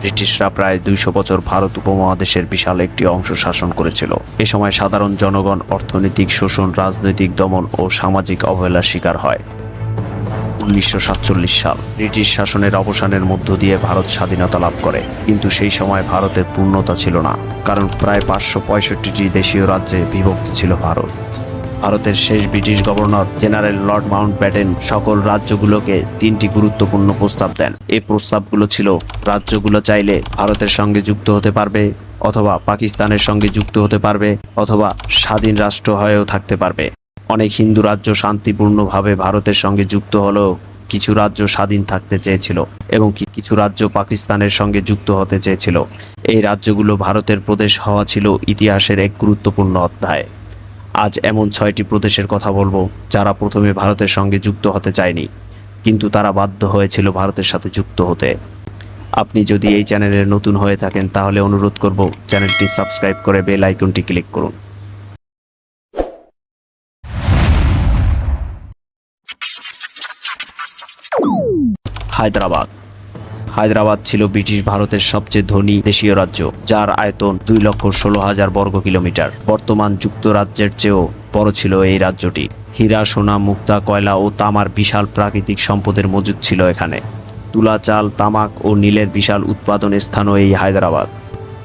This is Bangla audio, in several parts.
ব্রিটিশরা প্রায় দুইশো বছর ভারত উপমহাদেশের বিশাল একটি অংশ শাসন করেছিল। এ সময় সাধারণ জনগণ, অর্থনৈতিক শোষণ, রাজনৈতিক দমন ও সামাজিক অবহেলার শিকার হয়। উনিশশো সাতচল্লিশ সাল, ব্রিটিশ শাসনের অবসানের মধ্য দিয়ে ভারত স্বাধীনতা লাভ করে। কিন্তু সেই সময় ভারতের পূর্ণতা ছিল না, কারণ প্রায় পাঁচশো পঁয়ষট্টিটি দেশীয় রাজ্যে বিভক্ত ছিল ভারত। ভারতের শেষ British governor general Lord Mountbatten সকল রাজ্যগুলোকে তিনটি গুরুত্বপূর্ণ প্রস্তাব দেন। এই প্রস্তাবগুলো ছিল, রাজ্যগুলো চাইলে ভারতের সঙ্গে যুক্ত হতে পারবে অথবা পাকিস্তানের সঙ্গে যুক্ত হতে পারবে অথবা স্বাধীন রাষ্ট্র হয়েও থাকতে পারবে। অনেক হিন্দু রাজ্য শান্তিপূর্ণভাবে ভারতের সঙ্গে যুক্ত হলেও কিছু রাজ্য স্বাধীন থাকতে চেয়েছিল এবং কিছু রাজ্য পাকিস্তানের সঙ্গে যুক্ত হতে চেয়েছিল। এই রাজ্যগুলো ভারতের প্রদেশ হওয়া ছিল ইতিহাসের এক গুরুত্বপূর্ণ অধ্যায়। আজ এমন ছয়টি প্রদেশের কথা বলব, যারা প্রথমে ভারতের সঙ্গে যুক্ত হতে চায়নি, কিন্তু তারা বাধ্য হয়েছিল ভারতের সাথে যুক্ত হতে। আপনি যদি এই চ্যানেলে নতুন হয়ে থাকেন, তাহলে অনুরোধ করব চ্যানেলটি সাবস্ক্রাইব করে বেল আইকনটি ক্লিক করুন। হায়দ্রাবাদ। হায়দ্রাবাদ ছিল ব্রিটিশ ভারতের সবচেয়ে ধনী দেশীয় রাজ্য, যার আয়তন দুই লক্ষ ষোলো হাজার বর্গ কিলোমিটার। বর্তমান যুক্তরাজ্যের চেয়েও বড় ছিল এই রাজ্যটি। হীরা, সোনা, মুক্তা, কয়লা ও তামার বিশাল প্রাকৃতিক সম্পদের মজুদ ছিল এখানে। তুলা, চাল, তামাক ও নীলের বিশাল উৎপাদন স্থানও এই হায়দ্রাবাদ।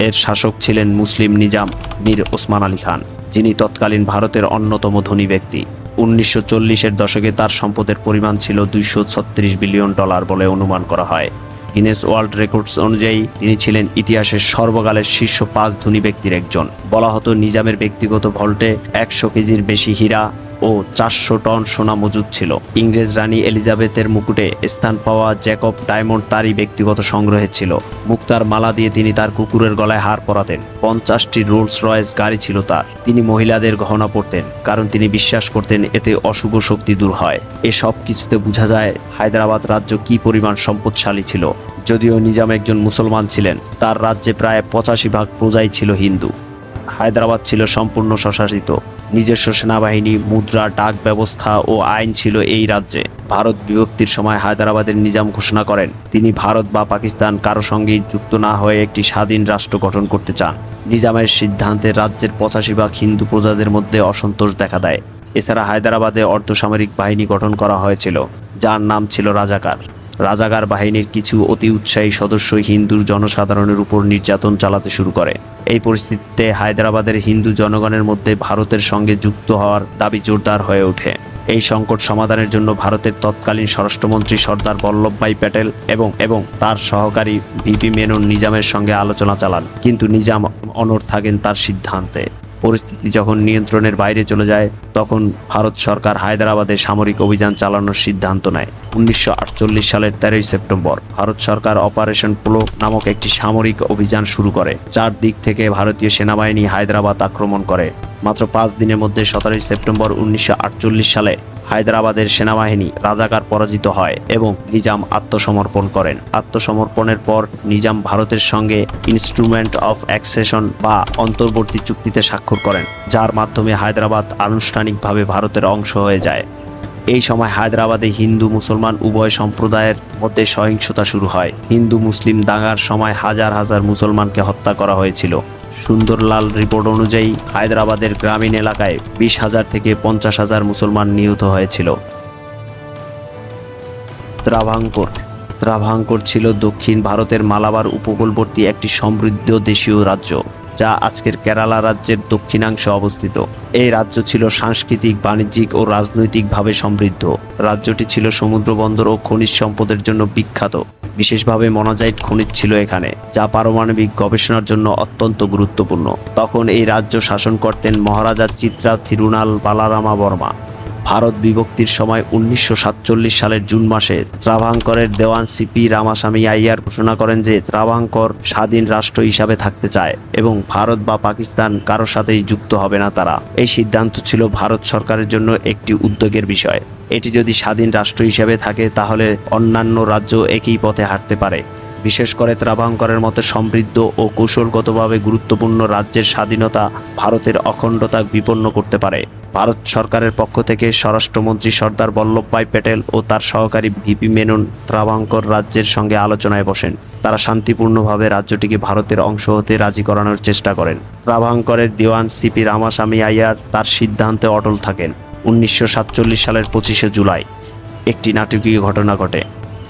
এর শাসক ছিলেন মুসলিম নিজাম মীর ওসমান আলী খান, যিনি তৎকালীন ভারতের অন্যতম ধনী ব্যক্তি। উনিশশো চল্লিশের দশকে তার সম্পদের পরিমাণ ছিল দুইশো ছত্রিশ বিলিয়ন ডলার বলে অনুমান করা হয়। গিনেস ওয়ার্ল্ড রেকর্ডস অনুযায়ী তিনি ছিলেন ইতিহাসের সর্বকালের শীর্ষ পাঁচ ধনী ব্যক্তির একজন। বলা হতো নিজামের ব্যক্তিগত ভল্টে একশো কেজির বেশি হীরা ও চারশো টন সোনা মজুদ ছিল। ইংরেজ রানী এলিজাবেথের মুকুটে স্থান পাওয়া জ্যাকব ডায়মন্ড তারই ব্যক্তিগত সংগ্রহে ছিল। মুক্তার মালা দিয়ে তিনি তার কুকুরের গলায় হার পরাতেন। পঞ্চাশটি রোলস রয়েস গাড়ি ছিল তার। তিনি মহিলাদের গহনা পরতেন, কারণ তিনি বিশ্বাস করতেন এতে অশুভ শক্তি দূর হয়। এসব কিছুতে বোঝা যায় হায়দ্রাবাদ রাজ্য কি পরিমাণ সম্পদশালী ছিল। যদিও নিজাম একজন মুসলমান ছিলেন, তার রাজ্যে প্রায় পঁচাশি ভাগ প্রজাই ছিল হিন্দু। হায়দ্রাবাদ ছিল সম্পূর্ণ স্বশাসিত। নিজস্ব সেনাবাহিনী, মুদ্রা, ডাক ব্যবস্থা ও আইন ছিল এই রাজ্যে। ভারত বিভক্তির সময় হায়দ্রাবাদের নিজাম ঘোষণা করেন, তিনি ভারত বা পাকিস্তান কারও সঙ্গেই যুক্ত না হয়ে একটি স্বাধীন রাষ্ট্র গঠন করতে চান। নিজামের সিদ্ধান্তে রাজ্যের পঁচাশি ভাগ হিন্দু প্রজাদের মধ্যে অসন্তোষ দেখা দেয়। এছাড়া হায়দ্রাবাদে অর্ধসামরিক বাহিনী গঠন করা হয়েছিল, যার নাম ছিল রাজাকার। রাজাকার বাহিনীর কিছু অতি উৎসাহী সদস্য হিন্দু জনসাধারণের উপর নির্যাতন চালাতে শুরু করে। এই পরিস্থিতিতে হায়দ্রাবাদের হিন্দু জনগণের মধ্যে ভারতের সঙ্গে যুক্ত হওয়ার দাবি জোরদার হয়ে ওঠে। এই সংকট সমাধানের জন্য ভারতের তৎকালীন স্বরাষ্ট্রমন্ত্রী সর্দার বল্লভভাই প্যাটেল এবং এবং তার সহকারী ভিপি মেনন নিজামের সঙ্গে আলোচনা চালান। কিন্তু নিজাম অনড় থাকেন তার সিদ্ধান্তে। পরিস্থিতি যখন নিয়ন্ত্রণের বাইরে চলে যায়, তখন ভারত সরকার হায়দ্রাবাদে সামরিক অভিযান চালানোর সিদ্ধান্ত নেয়। উনিশশো আটচল্লিশ সালের তেরোই সেপ্টেম্বর, ভারত সরকার অপারেশন প্লো নামক একটি সামরিক অভিযান শুরু করে চার দিক থেকে ভারতীয় সেনাবাহিনী হায়দ্রাবাদ আক্রমণ করে। মাত্র পাঁচ দিনের মধ্যে সতেরোই সেপ্টেম্বর উনিশশো আটচল্লিশ সালে হায়দ্রাবাদের সেনাবাহিনী রাজাকার পরাজিত হয় এবং নিজাম আত্মসমর্পণ করেন। আত্মসমর্পণের পর নিজাম ভারতের সঙ্গে ইনস্ট্রুমেন্ট অফ অ্যাক্সেশন বা অন্তর্বর্তী চুক্তিতে স্বাক্ষর করেন, যার মাধ্যমে হায়দ্রাবাদ আনুষ্ঠানিকভাবে ভারতের অংশ হয়ে যায়। এই সময় হায়দ্রাবাদে হিন্দু, মুসলমান উভয় সম্প্রদায়ের মধ্যে সহিংসতা শুরু হয়। হিন্দু, মুসলিম দাঙ্গার সময় হাজার হাজার মুসলমানকে হত্যা করা হয়েছিল। সুন্দরলাল রিপোর্ট অনুযায়ী হায়দ্রাবাদের গ্রামীণ এলাকায় বিশ হাজার থেকে পঞ্চাশ হাজার মুসলমান নিহত হয়েছিল। ত্রাভাঙ্কর। ত্রাভাঙ্কর ছিল দক্ষিণ ভারতের মালাবার উপকূলবর্তী একটি সমৃদ্ধ দেশীয় রাজ্য। যা আজকের কেরালা রাজ্যের দক্ষিণাংশে অবস্থিত। এই রাজ্য ছিল সাংস্কৃতিক, বাণিজ্যিক ও রাজনৈতিকভাবে সমৃদ্ধ। রাজ্যটি ছিল সমুদ্র বন্দর ও খনিজ সম্পদের জন্য বিখ্যাত। বিশেষভাবে মনোজাইট খনিজ ছিল এখানে, যা পারমাণবিক গবেষণার জন্য অত্যন্ত গুরুত্বপূর্ণ। তখন এই রাজ্য শাসন করতেন মহারাজা চিত্রা থিরুনাল বালারামা বর্মা। ভারত বিভক্তির সময় উনিশশো সাতচল্লিশ সালের জুন মাসে ত্রাভাঙ্করের দেওয়ান সিপি রামাস্বামী আইয়ার ঘোষণা করেন যে ত্রাভাঙ্কর স্বাধীন রাষ্ট্র হিসাবে থাকতে চায় এবং ভারত বা পাকিস্তান কারোর সাথেই যুক্ত হবে না তারা। এই সিদ্ধান্ত ছিল ভারত সরকারের জন্য একটি উদ্যোগের বিষয়। এটি যদি স্বাধীন রাষ্ট্র হিসেবে থাকে, তাহলে অন্যান্য রাজ্য একই পথে হাঁটতে পারে। বিশেষ করে ত্রাভাঙ্করের মতো সমৃদ্ধ ও কৌশলগতভাবে গুরুত্বপূর্ণ রাজ্যের স্বাধীনতা ভারতের অখণ্ডতা বিপন্ন করতে পারে। ভারত সরকারের পক্ষ থেকে স্বরাষ্ট্রমন্ত্রী সর্দার বল্লভভাই প্যাটেল ও তার সহকারী ভিপি মেনন ত্রাভাঙ্কর রাজ্যের সঙ্গে আলোচনায় বসেন। তারা শান্তিপূর্ণভাবে রাজ্যটিকে ভারতের অংশ হতে রাজি করানোর চেষ্টা করেন। ত্রাভাঙ্করের দেওয়ান সিপি রামাস্বামী আইয়ার তার সিদ্ধান্তে অটল থাকেন। উনিশশো সাতচল্লিশ সালের পঁচিশে জুলাই একটি নাটকীয় ঘটনা ঘটে।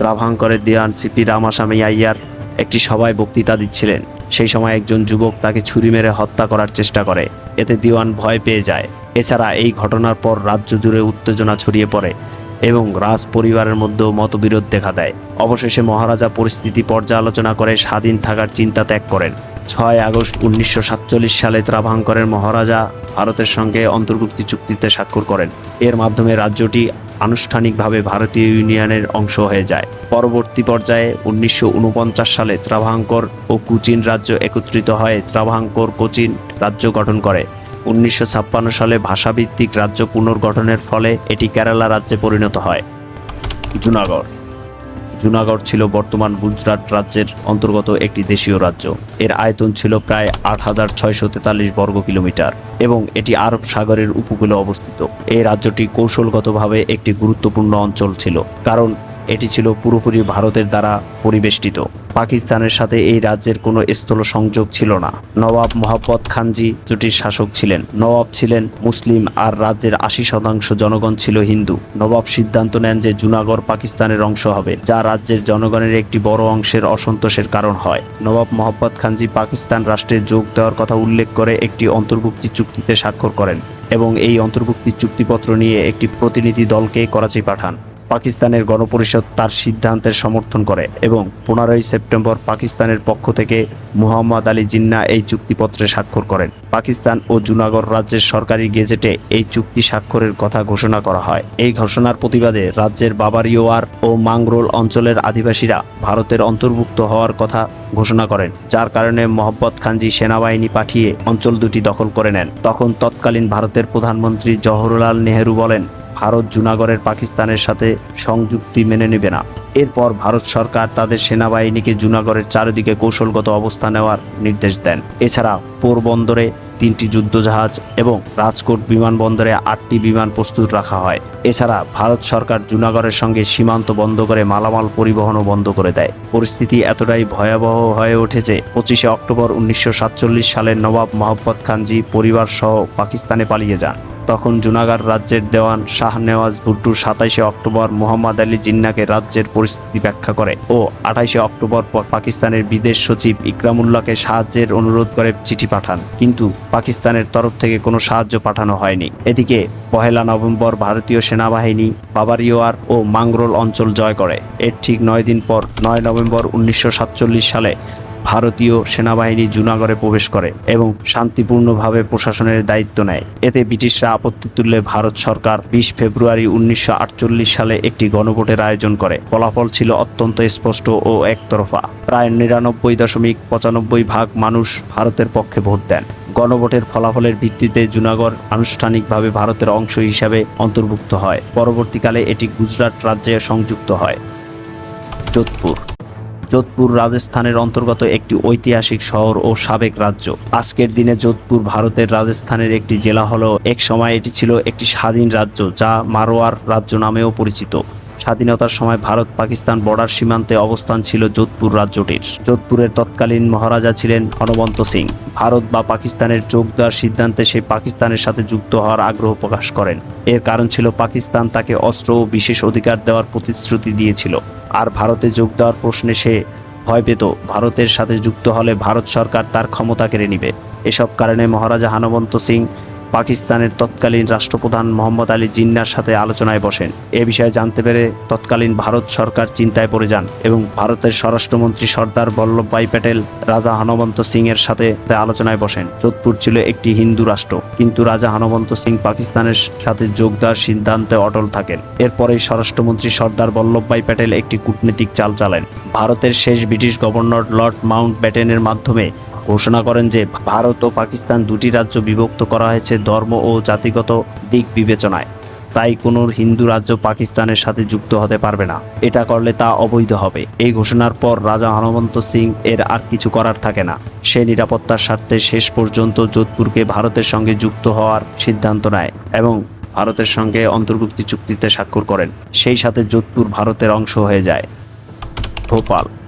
ত্রাভাঙ্করের দেওয়ান সিপি রামাস্বামী আইয়ার একটি সভায় বক্তৃতা দিচ্ছিলেন। সেই সময় একজন যুবক তাকে ছুরি মেরে হত্যা করার চেষ্টা করে। এতে দিওয়ান ভয় পেয়ে যায়। এছাড়া এই ঘটনার পর রাজ্য জুড়ে উত্তেজনা ছড়িয়ে পড়ে এবং রাজ পরিবারের মধ্যেও মতবিরোধ দেখা দেয়। অবশেষে মহারাজা পরিস্থিতি পর্যালোচনা করে স্বাধীন থাকার চিন্তা ত্যাগ করেন। ছয় আগস্ট উনিশশো সাতচল্লিশ সালে ত্রাভাঙ্করের মহারাজা ভারতের সঙ্গে অন্তর্ভুক্তি চুক্তিতে স্বাক্ষর করেন। এর মাধ্যমে রাজ্যটি আনুষ্ঠানিকভাবে ভারতীয় ইউনিয়নের অংশ হয়ে যায়। পরবর্তী পর্যায়ে উনিশশো ঊনপঞ্চাশ সালে ত্রাভাঙ্কর ও কুচিন রাজ্য একত্রিত হয়ে ত্রাভাঙ্কর কোচিন রাজ্য গঠন করে। উনিশশো ছাপ্পান্ন সালে ভাষাভিত্তিক রাজ্য পুনর্গঠনের ফলে এটি কেরালা রাজ্যে পরিণত হয়। জুনাগড়। জুনাগড় ছিল বর্তমান গুজরাট রাজ্যের অন্তর্গত একটি দেশীয় রাজ্য। এর আয়তন ছিল প্রায় আট হাজার ছয়শো তেতাল্লিশ বর্গ কিলোমিটার এবং এটি আরব সাগরের উপকূলে অবস্থিত। এই রাজ্যটি কৌশলগতভাবে একটি গুরুত্বপূর্ণ অঞ্চল ছিল, কারণ এটি ছিল পুরোপুরি ভারতের দ্বারা পরিবেষ্টিত। পাকিস্তানের সাথে এই রাজ্যের কোনো স্থল সংযোগ ছিল না। নবাব মোহাম্মদ খানজি জুটির শাসক ছিলেন। নবাব ছিলেন মুসলিম আর রাজ্যের আশি শতাংশ জনগণ ছিল হিন্দু। নবাব সিদ্ধান্ত নেন যে জুনাগড় পাকিস্তানের অংশ হবে, যা রাজ্যের জনগণের একটি বড় অংশের অসন্তোষের কারণ হয়। নবাব মোহাম্মদ খানজি পাকিস্তান রাষ্ট্রে যোগ দেওয়ার কথা উল্লেখ করে একটি অন্তর্ভুক্তি চুক্তিতে স্বাক্ষর করেন এবং এই অন্তর্ভুক্তি চুক্তিপত্র নিয়ে একটি প্রতিনিধি দলকে করাচি পাঠান। পাকিস্তানের গণপরিষদ তার সিদ্ধান্তের সমর্থন করে এবং পনেরোই সেপ্টেম্বর পাকিস্তানের পক্ষ থেকে মুহাম্মদ আলী জিন্না এই চুক্তিপত্রে স্বাক্ষর করেন। পাকিস্তান ও জুনাগড় রাজ্যের সরকারি গেজেটে এই চুক্তি স্বাক্ষরের কথা ঘোষণা করা হয়। এই ঘোষণার প্রতিবাদে রাজ্যের বাবারিওয়ার ও মাংরোল অঞ্চলের আদিবাসীরা ভারতের অন্তর্ভুক্ত হওয়ার কথা ঘোষণা করেন, যার কারণে মোহাম্মদ খানজি সেনাবাহিনী পাঠিয়ে অঞ্চল দুটি দখল করে নেন। তখন তৎকালীন ভারতের প্রধানমন্ত্রী জওহরলাল নেহেরু বলেন ভারত জুনাগড়ের পাকিস্তানের সাথে সংযুক্তি মেনে নেবে না। এরপর ভারত সরকার তাদের সেনাবাহিনীকে জুনাগড়ের চারিদিকে কৌশলগত অবস্থা নেওয়ার নির্দেশ দেন। এছাড়া পোরবন্দরে তিনটি যুদ্ধজাহাজ এবং রাজকোট বিমানবন্দরে আটটি বিমান প্রস্তুত রাখা হয়। এছাড়া ভারত সরকার জুনাগড়ের সঙ্গে সীমান্ত বন্ধ করে মালামাল পরিবহনও বন্ধ করে দেয়। পরিস্থিতি এতটাই ভয়াবহ হয়ে উঠেছে, পঁচিশে অক্টোবর উনিশশো সালের নবাব মোহাম্মদ খানজি পরিবার সহ পাকিস্তানে পালিয়ে যান। তখন জুনাগড় রাজ্যের দেওয়ান শাহ নেওয়াজ ভুট্টু সাতাইশে অক্টোবর মোহাম্মদ আলী জিন্নাকে রাজ্যের পরিস্থিতি ব্যাখ্যা করে ও আঠাইশে অক্টোবর পাকিস্তানের বিদেশ সচিব ইকরামুল্লাহকে সাহায্যের অনুরোধ করে চিঠি পাঠান। কিন্তু পাকিস্তানের তরফ থেকে কোনো সাহায্য পাঠানো হয়নি। এদিকে পহেলা নভেম্বর ভারতীয় সেনাবাহিনী, বাবারিওয়ার ও মাংরোল অঞ্চল জয় করে। এর ঠিক নয় দিন পর নয় নভেম্বর উনিশশো সাতচল্লিশ সালে ভারতীয় সেনাবাহিনী জুনাগড়ে প্রবেশ করে এবং শান্তিপূর্ণভাবে প্রশাসনের দায়িত্ব নেয়। এতে ব্রিটিশরা আপত্তি তুললে ভারত সরকার বিশ ফেব্রুয়ারি উনিশশো আটচল্লিশ সালে একটি গণভোটের আয়োজন করে। ফলাফল ছিল অত্যন্ত স্পষ্ট ও একতরফা। প্রায় নিরানব্বই দশমিক পঁচানব্বই ভাগ মানুষ ভারতের পক্ষে ভোট দেন। গণভোটের ফলাফলের ভিত্তিতে জুনাগড় আনুষ্ঠানিকভাবে ভারতের অংশ হিসাবে অন্তর্ভুক্ত হয়। পরবর্তীকালে এটি গুজরাট রাজ্যে সংযুক্ত হয়। যোধপুর যোধপুর রাজস্থানের অন্তর্গত একটি ঐতিহাসিক শহর ও সাবেক রাজ্য। আজকের দিনে যোধপুর ভারতের রাজস্থানের একটি জেলা হলেও এক সময় এটি ছিল একটি স্বাধীন রাজ্য, যা মারোয়ার রাজ্য নামেও পরিচিত। স্বাধীনতার সময় ভারত পাকিস্তান বর্ডার সীমান্তে অবস্থান ছিল যোধপুর রাজ্যটির। যোধপুরের তৎকালীন মহারাজা ছিলেন হনবন্ত সিং। ভারত বা পাকিস্তানের যোগ দেওয়ার সিদ্ধান্তে সে পাকিস্তানের সাথে যুক্ত হওয়ার আগ্রহ প্রকাশ করেন। এর কারণ ছিল পাকিস্তান তাকে অস্ত্র ও বিশেষ অধিকার দেওয়ার প্রতিশ্রুতি দিয়েছিল। আর ভারতে যোগ দেওয়ার প্রশ্নে সে ভয় পেত। ভারতের সাথে যুক্ত হলে ভারত সরকার তার ক্ষমতা কেড়ে নিবে। এসব কারণে মহারাজা হানবন্ত সিং পাকিস্তানের তৎকালীন রাষ্ট্রপ্রধান মোহাম্মদ আলী জিন্নার সাথে আলোচনায় বসেন। এ বিষয়ে জানতে পেরে তৎকালীন ভারত সরকার চিন্তায় পড়ে যান এবং ভারতের স্বরাষ্ট্রমন্ত্রী সর্দার বল্লভভাই প্যাটেল, রাজা হনবন্ত সিং এর সাথে আলোচনায় বসেন। যোধপুর ছিল একটি হিন্দু রাষ্ট্র, কিন্তু রাজা হনবন্ত সিং পাকিস্তানের সাথে যোগ দেওয়ার সিদ্ধান্তে অটল থাকেন। এরপরেই স্বরাষ্ট্রমন্ত্রী সর্দার বল্লভভাই প্যাটেল একটি কূটনীতিক চাল চালেন। ভারতের শেষ ব্রিটিশ গভর্নর লর্ড মাউন্ট ব্যাটেনের মাধ্যমে ঘোষণা করেন যে ভারত ও পাকিস্তান দুটি রাজ্য বিভক্ত করা হয়েছে ধর্ম ও জাতিগত দিক বিবেচনায়। তাই কোনো হিন্দু রাজ্য পাকিস্তানের সাথে যুক্ত হতে পারবে না। এটা করলে তা অবৈধ হবে। এই ঘোষণার পর রাজা হনুমন্ত সিং এর আর কিছু করার থাকে না। সে নিরাপত্তার স্বার্থে শেষ পর্যন্ত যোধপুরকে ভারতের সঙ্গে যুক্ত হওয়ার সিদ্ধান্ত নেয় এবং ভারতের সঙ্গে অন্তর্ভুক্তি চুক্তিতে স্বাক্ষর করেন। সেই সাথে যোধপুর ভারতের অংশ হয়ে যায়। ভোপাল।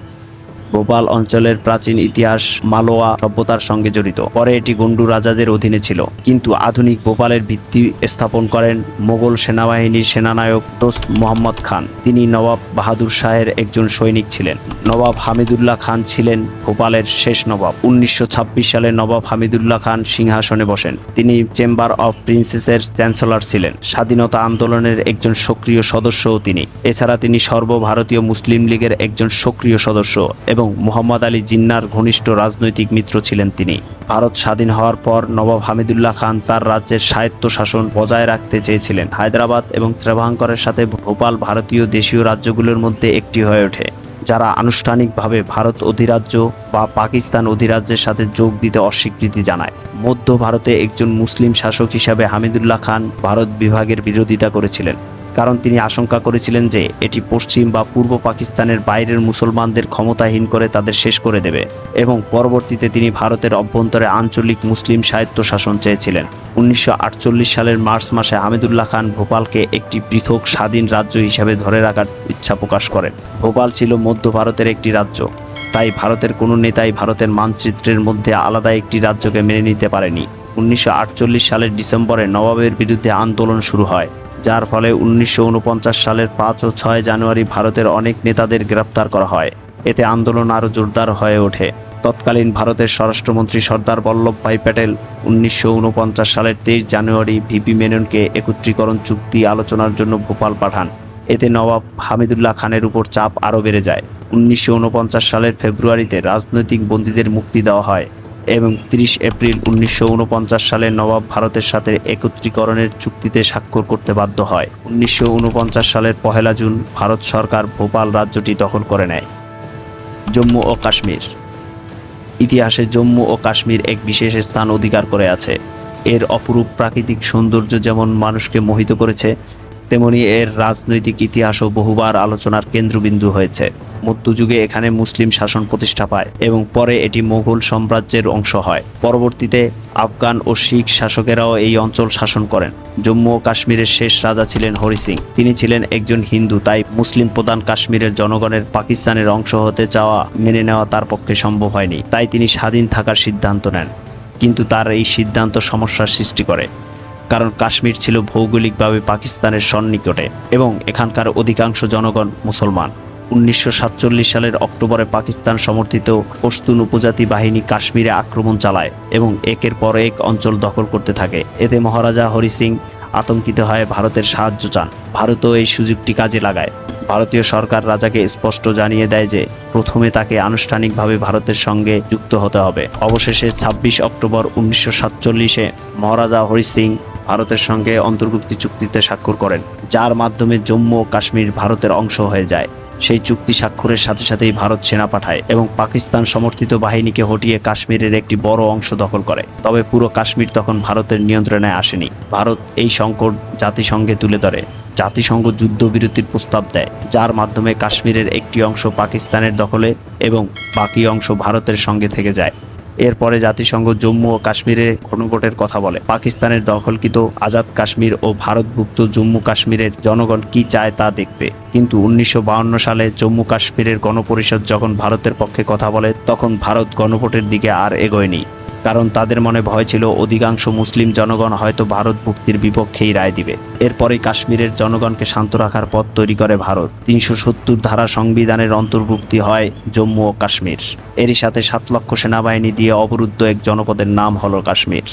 ভোপাল অঞ্চলের প্রাচীন ইতিহাস মালোয়া সভ্যতার সঙ্গে জড়িত। পরে এটি গন্ডু রাজাদের অধীনে ছিল। কিন্তু আধুনিক ভোপালের ভিত্তি স্থাপন করেন মোগল সেনাবাহিনীর সেনানায়ক দোস্ত মোহাম্মদ খান। তিনি নবাব বাহাদুর শাহের একজন সৈনিক ছিলেন। নবাব হামিদুল্লাহ খান ছিলেন ভোপালের শেষ নবাব। উনিশশো ছাব্বিশ সালে নবাব হামিদুল্লাহ খান সিংহাসনে বসেন। তিনি চেম্বার অফ প্রিন্সেসের চ্যান্সেলর ছিলেন। স্বাধীনতা আন্দোলনের একজন সক্রিয় সদস্যও তিনি। এছাড়া তিনি সর্বভারতীয় মুসলিম লীগের একজন সক্রিয় সদস্য এবং মোহাম্মদ আলী জিন্নার ঘনিষ্ঠ রাজনৈতিক মিত্র ছিলেন তিনি। ভারত স্বাধীন হওয়ার পর নবাব হামিদুল্লাহ খান তার রাজ্যের স্বায়ত্ত শাসন বজায় রাখতে চেয়েছিলেন। হায়দ্রাবাদ এবং ত্রেভাঙ্করের সাথে ভোপাল ভারতীয় দেশীয় রাজ্যগুলোর মধ্যে একটি হয়ে ওঠে, যারা আনুষ্ঠানিকভাবে ভারত অধিরাজ্য বা পাকিস্তান অধিরাজ্যের সাথে যোগ দিতে অস্বীকৃতি জানায়। মধ্য ভারতে একজন মুসলিম শাসক হিসাবে হামিদুল্লাহ খান ভারত বিভাগের বিরোধিতা করেছিলেন। কারণ তিনি আশঙ্কা করেছিলেন যে এটি পশ্চিম বা পূর্ব পাকিস্তানের বাইরের মুসলমানদের ক্ষমতাহীন করে তাদের শেষ করে দেবে এবং পরবর্তীতে তিনি ভারতের অভ্যন্তরে আঞ্চলিক মুসলিম সাহিত্য শাসন চেয়েছিলেন। উনিশশো আটচল্লিশ সালের মার্চ মাসে হামিদুল্লাহ খান ভোপালকে একটি পৃথক স্বাধীন রাজ্য হিসাবে ধরে রাখার ইচ্ছা প্রকাশ করেন। ভোপাল ছিল মধ্য ভারতের একটি রাজ্য, তাই ভারতের কোনো নেতাই ভারতের মানচিত্রের মধ্যে আলাদা একটি রাজ্যকে মেনে নিতে পারেনি। উনিশশো আটচল্লিশ সালের ডিসেম্বরে নবাবের বিরুদ্ধে আন্দোলন শুরু হয়। যার ফলে উনিশশো ঊনপঞ্চাশ সালের পাঁচ ও ছয় জানুয়ারি ভারতের অনেক নেতাদের গ্রেপ্তার করা হয়। এতে আন্দোলন আরও জোরদার হয়ে ওঠে। তৎকালীন ভারতের স্বরাষ্ট্রমন্ত্রী সর্দার বল্লভভাই প্যাটেল উনিশশো ঊনপঞ্চাশ সালের তেইশ জানুয়ারি ভিপি মেননকে একত্রীকরণ চুক্তি আলোচনার জন্য ভোপাল পাঠান। এতে নবাব হামিদুল্লাহ খানের উপর চাপ আরও বেড়ে যায়। উনিশশো ঊনপঞ্চাশ সালের ফেব্রুয়ারিতে রাজনৈতিক বন্দীদের মুক্তি দেওয়া হয়। এবং তিরিশ এপ্রিল উনিশশো সালে নবাব ভারতের সাথে একত্রীকরণের চুক্তিতে স্বাক্ষর করতে বাধ্য হয়। উনিশশো উনপঞ্চাশ সালের পহেলা জুন ভারত সরকার ভোপাল রাজ্যটি দখল করে নেয়। জম্মু ও কাশ্মীর। ইতিহাসে জম্মু ও কাশ্মীর এক বিশেষ স্থান অধিকার করে আছে। এর অপরূপ প্রাকৃতিক সৌন্দর্য যেমন মানুষকে মোহিত করেছে তেমনি এর রাজনৈতিক ইতিহাসও বহুবার আলোচনার কেন্দ্রবিন্দু হয়েছে। মধ্যযুগে এখানে মুসলিম শাসন প্রতিষ্ঠা পায় এবং পরে এটি মোগল সাম্রাজ্যের অংশ হয়। পরবর্তীতে আফগান ও শিখ শাসকেরাও এই অঞ্চল শাসন করেন। জম্মু ও কাশ্মীরের শেষ রাজা ছিলেন হরি সিং। তিনি ছিলেন একজন হিন্দু, তাই মুসলিম প্রধান কাশ্মীরের জনগণের পাকিস্তানের অংশ হতে চাওয়া মেনে নেওয়া তার পক্ষে সম্ভব হয়নি। তাই তিনি স্বাধীন থাকার সিদ্ধান্ত নেন। কিন্তু তার এই সিদ্ধান্ত সমস্যার সৃষ্টি করে। কারণ কাশ্মীর ছিল ভৌগোলিকভাবে পাকিস্তানের সন্নিকটে এবং এখানকার অধিকাংশ জনগণ মুসলমান। উনিশশো সাতচল্লিশ সালের অক্টোবরে পাকিস্তান সমর্থিত পশতুন উপজাতি বাহিনী কাশ্মীরে আক্রমণ চালায় এবং একের পর এক অঞ্চল দখল করতে থাকে। এতে মহারাজা হরি সিং আতঙ্কিত হয়ে ভারতের সাহায্য চান। ভারতও এই সুযোগটি কাজে লাগায়। ভারতীয় সরকার রাজাকে স্পষ্ট জানিয়ে দেয় যে, প্রথমে তাকে আনুষ্ঠানিকভাবে ভারতের সঙ্গে যুক্ত হতে হবে। অবশেষে ছাব্বিশ অক্টোবর উনিশশো সাতচল্লিশে মহারাজা হরি সিং ভারতের সঙ্গে অন্তর্ভুক্তি চুক্তিতে স্বাক্ষর করেন, যার মাধ্যমে জম্মু ও কাশ্মীর ভারতের অংশ হয়ে যায়। সেই চুক্তি স্বাক্ষরের সাথে সাথেই ভারত সেনা পাঠায় এবং পাকিস্তান সমর্থিত বাহিনীকে হটিয়ে কাশ্মীরের একটি বড় অংশ দখল করে। তবে পুরো কাশ্মীর তখন ভারতের নিয়ন্ত্রণে আসেনি। ভারত এই সংকট জাতিসংঘে তুলে ধরে। জাতিসংঘ যুদ্ধবিরতির প্রস্তাব দেয়, যার মাধ্যমে কাশ্মীরের একটি অংশ পাকিস্তানের দখলে এবং বাকি অংশ ভারতের সঙ্গে থেকে যায়। এরপরে জাতিসংঘ জম্মু ও কাশ্মীরে গণভোটের কথা বলে। পাকিস্তানের দখলকৃত আজাদ কাশ্মীর ও ভারতভুক্ত জম্মু কাশ্মীরের জনগণ কি চায় তা দেখতে। কিন্তু উনিশশো সালে জম্মু কাশ্মীরের গণপরিষদ যখন ভারতের পক্ষে কথা বলে, তখন ভারত গণভোটের দিকে আর এগোয়নি। কারণ তাদের মনে ভয় ছিল অধিকাংশ মুসলিম জনগণ হয়তো ভারত ভুক্তির বিপক্ষেই রায় দিবে। এরপরে কাশ্মীরের জনগণকে শান্ত রাখার পথ তৈরি করে ভারত। তিনশো সত্তর ধারা সংবিধানের অন্তর্ভুক্তি হয় জম্মু ও কাশ্মীর। এরই সাথে সাত লক্ষ সেনাবাহিনী দিয়ে অবরুদ্ধ এক জনপদের নাম হল কাশ্মীর।